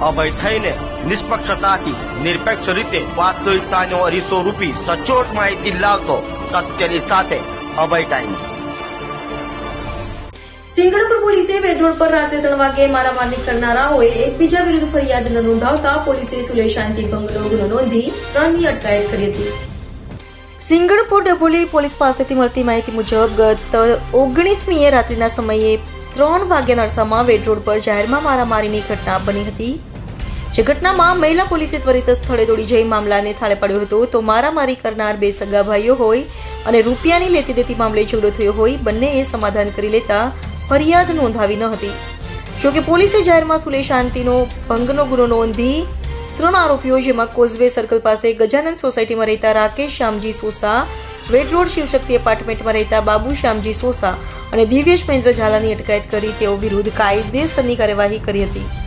અભય થઈને નિષ્પક્ષતાથી, નિરપેક્ષ રીતે વાસ્તવિકતાનો અરીસો રૂપી સચોટ માહિતી લાવતો સત્યની સાથે અભય ટાઈમ્સ સિંગણપુર પોલીસે બેટ પર રાત્રે ત્રણ વાગે મારામારી કરનારાઓએ એકબીજા વિરુદ્ધ ફરિયાદ ન નોંધાવતા પોલીસે સુલે શાંતિ ભંગનો ગુનો નોંધી ત્રણની અટકાયત કરી હતી. સિંગણપુર ડભોલી પોલીસ પાસેથી મળતી માહિતી મુજબ ગત ઓગણીસમીએ રાત્રિના સમયે ત્રણ વાગ્યાના અરસામાં વેડ રોડ પર જાહેરમાં મારામારીની ઘટના બની હતી. જે ઘટનામાં મહિલા પોલીસે ત્વરિત સ્થળે દોડી જઈ મામલાને થાળે પાડ્યો હતો. તો મારામારી કરનાર બે સગા ભાઈઓ હોય અને રૂપિયાની લેતી દેતી મામલે ઝઘડો થયો હોય, બંનેએ સમાધાન કરી લેતા ફરિયાદ નોંધાવી ન હતી. જોકે પોલીસે જાહેરમાં સુલે શાંતિનો, ભંગનો ગુનો નોંધી ત્રણ આરોપીઓ, જેમાં કોઝવે સર્કલ પાસે ગજાનંદ સોસાયટીમાં રહેતા રાકેશ શ્યામજી સોસા વેડ રોડ શિવશક્તિ એપાર્ટમેન્ટમાં રહેતા બાબુ શ્યામજી સોસા અને દિવ્યેશ મહેન્દ્ર ઝાલાની અટકાયત કરી તેઓ વિરુદ્ધ કાયદેસરની કાર્યવાહી કરી હતી.